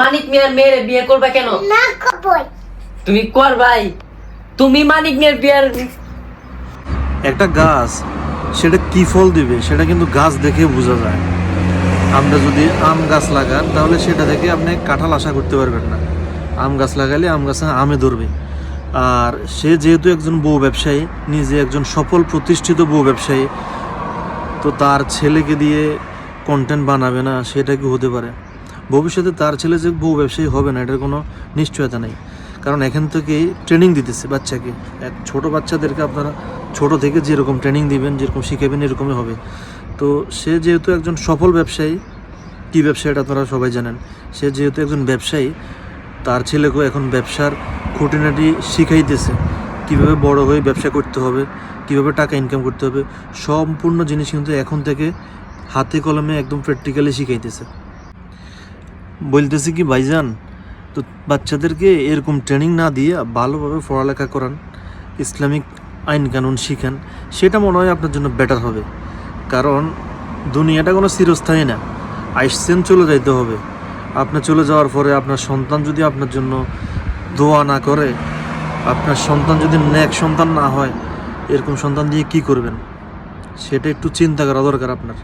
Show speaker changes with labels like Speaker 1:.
Speaker 1: মানিক মিয়ার মেয়েরে বিয়ে করবে কেন?
Speaker 2: না
Speaker 1: তুমি কর ভাই। তুমি মানিক মিয়ার বিয়ের
Speaker 3: একটা গাছ সেটা কি ফল দিবে? সেটা কিন্তু গাছ দেখে বোঝা যায়। আমরা যদি আম গাছ লাগান তাহলে সেটা থেকে আপনি কাঁঠাল আশা করতে পারবেন না। আম গাছ লাগালে আম গাছে আমে ধরবে। আর সে যেহেতু একজন বউ ব্যবসায়ী নিজে একজন সফল প্রতিষ্ঠিত বউ ব্যবসায়ী তো তার ছেলেকে দিয়ে কন্টেন্ট বানাবে না সেটা কি হতে পারে? ভবিষ্যতে তার ছেলে যে বউ ব্যবসায়ী হবে না, এটার কোনো নিশ্চয়তা নেই। কারণ এখান থেকেই ট্রেনিং দিতেছে বাচ্চাকে। এক ছোট বাচ্চাদেরকে আপনারা ছোট থেকে যেরকম ট্রেনিং দিবেন, যেরকম শিখাবেন, এরকমই হবে। তো সে যেহেতু একজন সফল ব্যবসায়ী, কী ব্যবসা এটা আপনারা সবাই জানেন, সে যেহেতু একজন ব্যবসায়ী, তার ছেলেকেও এখন ব্যবসার খুঁটিনাটি শিখাইতেছে। কীভাবে বড় হয়ে ব্যবসা করতে হবে, কীভাবে টাকা ইনকাম করতে হবে, সম্পূর্ণ জিনিস কিন্তু এখন থেকে হাতে কলমে একদম প্র্যাকটিক্যালি শিখাইতেছে। বলতেছি কি, ভাইজান, তো বাচ্চাদেরকে এরকম ট্রেনিং না দিয়ে ভালোভাবে পড়ালেখা করান, ইসলামিক আইন কানুন শিখান, সেটা মনে হয় আপনার জন্য বেটার হবে। কারণ দুনিয়াটা কোনো চিরস্থায়ী না আইসছেন চলে যাইতে হবে। আপনি চলে যাওয়ার পরে আপনার সন্তান যদি আপনার জন্য দোয়া না করে, আপনার সন্তান যদি ন্যাক সন্তান না হয়, এরকম সন্তান দিয়ে কি করবেন? সেটা একটু চিন্তা করা দরকার আপনার।